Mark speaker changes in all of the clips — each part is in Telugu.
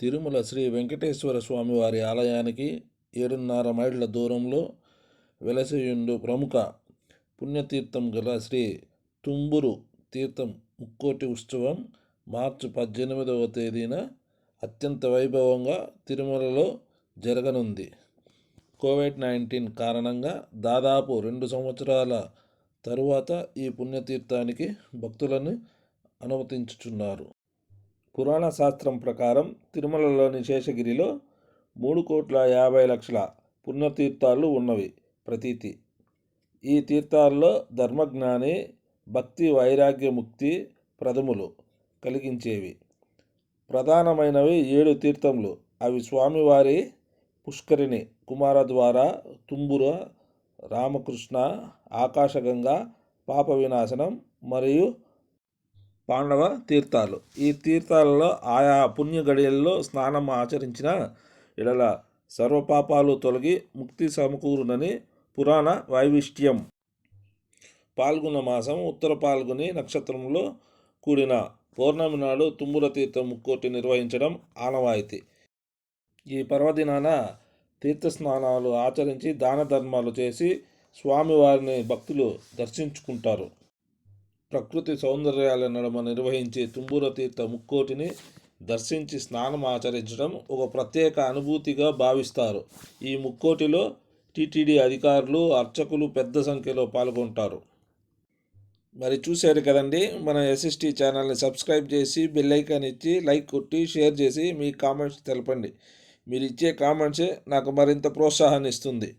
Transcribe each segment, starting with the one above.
Speaker 1: తిరుమల శ్రీ వెంకటేశ్వర స్వామి వారి ఆలయానికి ఏడున్నర మైళ్ళ దూరంలో వెలసియుండు ప్రముఖ పుణ్యతీర్థం గల శ్రీ తుంబురు తీర్థం ముక్కోటి ఉత్సవం మార్చి పద్దెనిమిదవ తేదీన అత్యంత వైభవంగా తిరుమలలో జరగనుంది. కోవిడ్ నైన్టీన్ కారణంగా దాదాపు రెండు సంవత్సరాల తరువాత ఈ పుణ్యతీర్థానికి భక్తులను అనుమతించుచున్నారు. పురాణ శాస్త్రం ప్రకారం తిరుమలలోని శేషగిరిలో మూడు కోట్ల యాభై లక్షల పుణ్యతీర్థాలు ఉన్నవి ప్రతీతి. ఈ తీర్థాల్లో ధర్మజ్ఞాని భక్తి వైరాగ్యముక్తి ప్రథములు కలిగించేవి. ప్రధానమైనవి ఏడు తీర్థములు. అవి స్వామివారి పుష్కరిణి కుమారద్వార తుంబుర రామకృష్ణ ఆకాశగంగా పాప వినాశనం మరియు పాండవ తీర్థాలు. ఈ తీర్థాలలో ఆయా పుణ్య గడియల్లో స్నానం ఆచరించిన ఎడల సర్వపాపాలు తొలగి ముక్తి సమకూరునని పురాణ వైవిష్ట్యం. పాల్గొన మాసం ఉత్తర పాల్గొని నక్షత్రంలో కూడిన పౌర్ణమి నాడు తుమ్ముల తీర్థం ముక్కోటి నిర్వహించడం ఆనవాయితీ. ఈ పర్వదినాన తీర్థస్నానాలు ఆచరించి దాన ధర్మాలు చేసి స్వామివారిని భక్తులు దర్శించుకుంటారు. ప్రకృతి సౌందర్యాల నడుమ నిర్వహించే తుంబుర తీర్థ ముక్కోటిని దర్శించి స్నానం ఆచరించడం ఒక ప్రత్యేక అనుభూతిగా భావిస్తారు. ఈ ముక్కోటిలో టీటీడీ అధికారులు అర్చకులు పెద్ద సంఖ్యలో పాల్గొంటారు. మరి చూశారు కదండి మన ఎస్ఎస్టీ ఛానల్ని సబ్స్క్రైబ్ చేసి బెల్ ఐకాన్ ఇచ్చి లైక్ కొట్టి షేర్ చేసి మీ కామెంట్స్ తెలపండి. మీరు ఇచ్చే కామెంట్సే నాకు మరింత ప్రోత్సాహాన్ని ఇస్తుంది.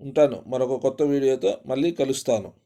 Speaker 1: ఉంటాను. మరొక కొత్త వీడియోతో మళ్ళీ కలుస్తాను.